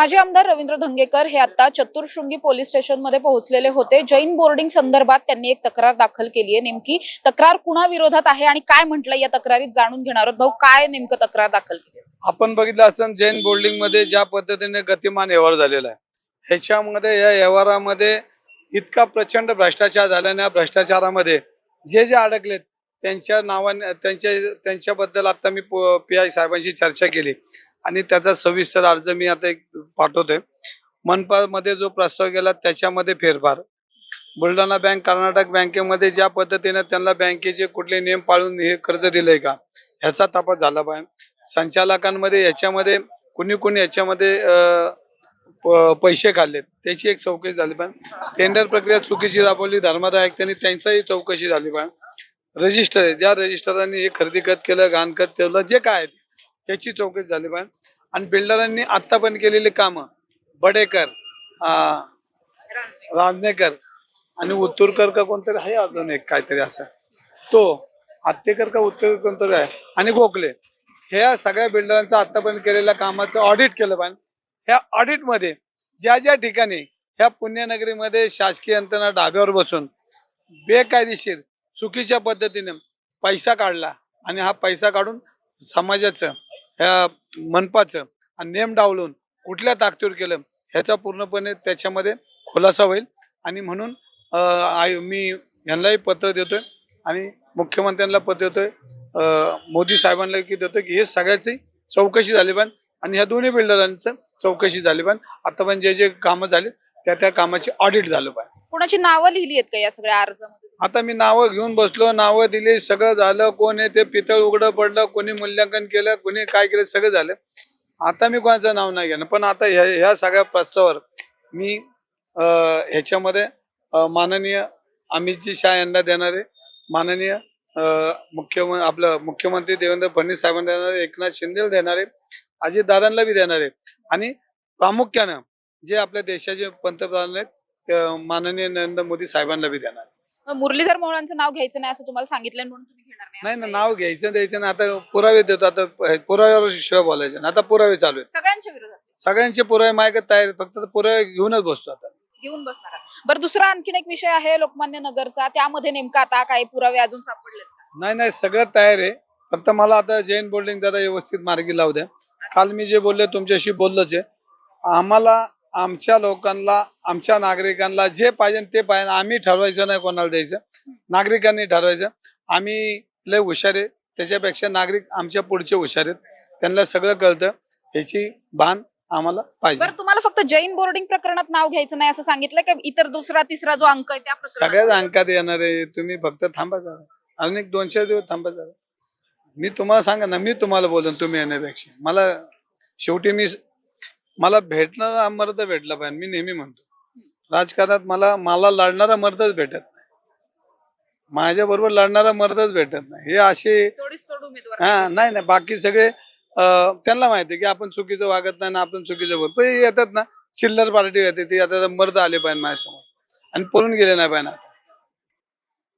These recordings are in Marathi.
माजी आमदार रवींद्र धंगेकर हे आता चतुर्शृंगी पोलीस स्टेशनमध्ये पोहोचलेले होते. जैन बोर्डिंग संदर्भात त्यांनी एक तक्रार दाखल केली आहे. नेमकी तक्रार कुणा विरोधात आहे आणि काय म्हटलं या तक्रारीत जाणून घेणार आहोत. भाऊ काय नेमकं तक्रार दाखल केली? आपण बघितलं असं जैन बोर्डिंगमध्ये ज्या पद्धतीने गतिमान व्यवहार झालेला आहे. ह्याच्यामध्ये या व्यवहारामध्ये इतका प्रचंड भ्रष्टाचार झाल्याने या भ्रष्टाचारामध्ये जे जे अडकलेत त्यांच्या नावाने त्यांच्या त्यांच्याबद्दल आता मी पी आय साहेबांशी चर्चा केली. आणि त्याचा सविस्तर अर्ज मी आता एक पाठवतोय. मनपामध्ये जो प्रस्ताव गेला त्याच्यामध्ये फेरफार. बुलढाणा बँक कर्नाटक बँकेमध्ये ज्या पद्धतीने त्यांना बँकेचे कुठले नियम पाळून हे कर्ज दिलंय का? ह्याचा तपास झाला पाहिजे. संचालकांमध्ये याच्यामध्ये कुणी कुणी याच्यामध्ये पैसे खाल्लेत त्याची एक चौकशी झाली पाहिजे. टेंडर प्रक्रिया चुकीची राबवली धर्मादाय त्यांनी त्यांचाही चौकशी झाली पाहिजे. रजिस्टर आहे ज्या रजिस्टरांनी हे खरेदी खत केलं घाण खत केलं जे काय आहे त्याची चौकशी झाली पाहिजे. आणि बिल्डरांनी आत्ता पण केलेली कामं बडेकर राजनेकर रांजणेकर आणि उत्तूरकर का कोणतरी आहे अजून एक काहीतरी असं. तो आत्तेकर का उत्तर कोणतरी आहे आणि गोखले. ह्या सगळ्या बिल्डरांचं आतापर्यंत केलेल्या कामाचं ऑडिट केलं पाहिजे. ह्या ऑडिटमध्ये ज्या ज्या ठिकाणी ह्या पुण्यनगरीमध्ये शासकीय यंत्रणा डाग्यावर बसून बेकायदेशीर चुकीच्या पद्धतीने पैसा काढला आणि हा पैसा काढून समाजाचं मनपाचं आणि नेम डावलून कुठल्या ताकदीवर केलं ह्याचा पूर्णपणे त्याच्यामध्ये खुलासा होईल. आणि म्हणून आय मी यांनाही पत्र देतोय आणि मुख्यमंत्र्यांना पत्र देतोय. मोदी साहेबांना की देतोय की हे सगळ्याची चौकशी झाली पाहिजे आणि ह्या दोन्ही बिल्डरांचं चौकशी झाली पाहिजे. आतापर्यंत जे जे कामं झाली त्या त्या कामाची ऑडिट झालं पाहिजे. कोणाची नावं लिहिली आहेत का या सगळ्या अर्जामध्ये? आता मी नावं घेऊन बसलो नावं दिली सगळं झालं. कोण आहे ते पितळ उघडं पडलं कोणी मूल्यांकन केलं कोणी काय केलं सगळं झालं. आता मी कोणाचं नाव नाही घेणार. पण आता ह्या ह्या सगळ्या प्रस्तावावर मी ह्याच्यामध्ये माननीय अमितजी शाह यांना देणार आहे. माननीय मुख्यम आपलं मुख्यमंत्री देवेंद्र फडणवीस साहेबांना देणार आहे. एकनाथ शिंदेला देणार आहे. बी देणार आहे. आणि प्रामुख्यानं जे आपल्या देशाचे पंतप्रधान आहेत माननीय नरेंद्र मोदी साहेबांना बी देणार आहे. मुरलीधर मोहोळांचं नाव घ्यायचं नाही असं तुम्हाला सांगितलं म्हणून तुम्ही घेणार नाही ना नाव घ्यायचं द्यायचं ना आता पुरावे देतो. आता पुराव्यावर शिवाय बोलायचं ना आता पुरावे चालू आहेत. सगळ्यांच्या विरोधात सगळ्यांचे पुरावे मायकत तयार आहेत. फक्त पुरावे घेऊनच बसतो आता. घेऊन बसणार आहात. बरं दुसरा आणखीन एक विषय आहे लोकमान्य नगरचा. त्यामध्ये नेमका आता काही पुरावे अजून सापडले नाही नाही सगळं तयार आहे. फक्त मला आता जैन बोर्डिंग जरा व्यवस्थित मार्गी लावू द्या. काल मी जे बोलले तुमच्याशी बोललोच आहे. आम्हाला आमच्या लोकांना आमच्या नागरिकांना जे पाहिजे ते पाहिजे. आम्ही ठरवायचं नाही कोणाला द्यायचं. नागरिकांनी ठरवायचं. आम्ही लय हुशार आहे. त्याच्यापेक्षा नागरिक आमच्या पुढचे हुशार आहेत. त्यांना सगळं कळतं. ह्याची भान आम्हाला पाहिजे. तुम्हाला फक्त जैन बोर्डिंग प्रकरणात नाव घ्यायचं नाही असं सांगितलं की? इतर दुसरा तिसरा जो अंक आहे त्या? सगळ्याच अंकात येणार आहे. तुम्ही फक्त थांबा जरा. अजून एक दोन चार दिवस थांबा जरा. मी तुम्हाला सांगा ना मी तुम्हाला बोलन तुम्ही येण्यापेक्षा. मला शेवटी मी मला भेटणारा मर्द भेटला पाहिजे मी नेहमी म्हणतो. राजकारणात मला मला लढणारा मर्दच भेटत नाही. माझ्या बरोबर लढणारा मर्दच भेटत नाही. हे असे हा नाही नाही बाकी सगळे त्यांना माहिती की आपण चुकीचं वागत नाही ना आपण चुकीचं बोल पण हे येतात ना चिल्लर पार्टी येते ती आता मर्द आले पाहिजे माझ्यासमोर. आणि पळून गेले नाही पाहिजे आता.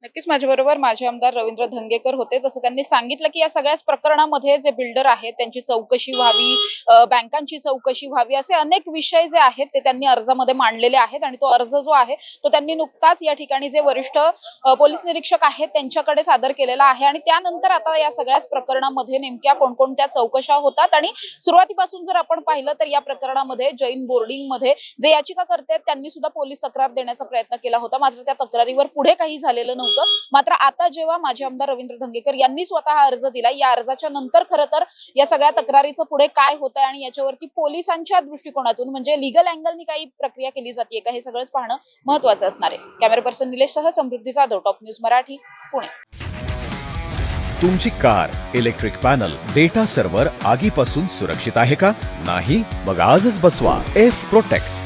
नक्कीच माझ्या बरोबर माझे आमदार रवींद्र धंगेकर होते. जसं त्यांनी सांगितलं की या सगळ्याच प्रकरणामध्ये जे बिल्डर आहेत त्यांची चौकशी व्हावी बँकांची चौकशी व्हावी असे अनेक विषय जे आहेत ते त्यांनी अर्जामध्ये मांडलेले आहेत आणि तो अर्ज जो आहे तो त्यांनी नुकताच या ठिकाणी जे वरिष्ठ पोलीस निरीक्षक आहेत त्यांच्याकडे सादर केलेला आहे आणि त्यानंतर आता या सगळ्याच प्रकरणामध्ये नेमक्या कोणकोणत्या चौकशा होतात आणि सुरुवातीपासून जर आपण पाहिलं तर या प्रकरणामध्ये जैन बोर्डिंगमध्ये जे याचिका करते त्यांनी सुद्धा पोलीस तक्रार देण्याचा प्रयत्न केला होता. मात्र त्या तक्रारीवर पुढे काही झालेलं नव्हतं. मात्र आता जेव्हा माजी आमदार रवींद्र धंगेकर यांनी स्वतः हा अर्ज दिला या अर्जाच्या नंतर खरं तर या सगळ्या तक्रारीचं पुढे काय होत आहे आणि याच्यावरती पोलिसांच्या दृष्टिकोनातून म्हणजे लिगल अँगलनी काही प्रक्रिया केली जाते का हे सगळंच पाहणं महत्वाचं असणार आहे. कॅमेरा पर्सन निलेश सह समृद्धी जाधव टॉप न्यूज मराठी पुणे. तुमची car electric panel data server आगीपासून सुरक्षित आहे का? नाही? मग आजच बसवा. F protect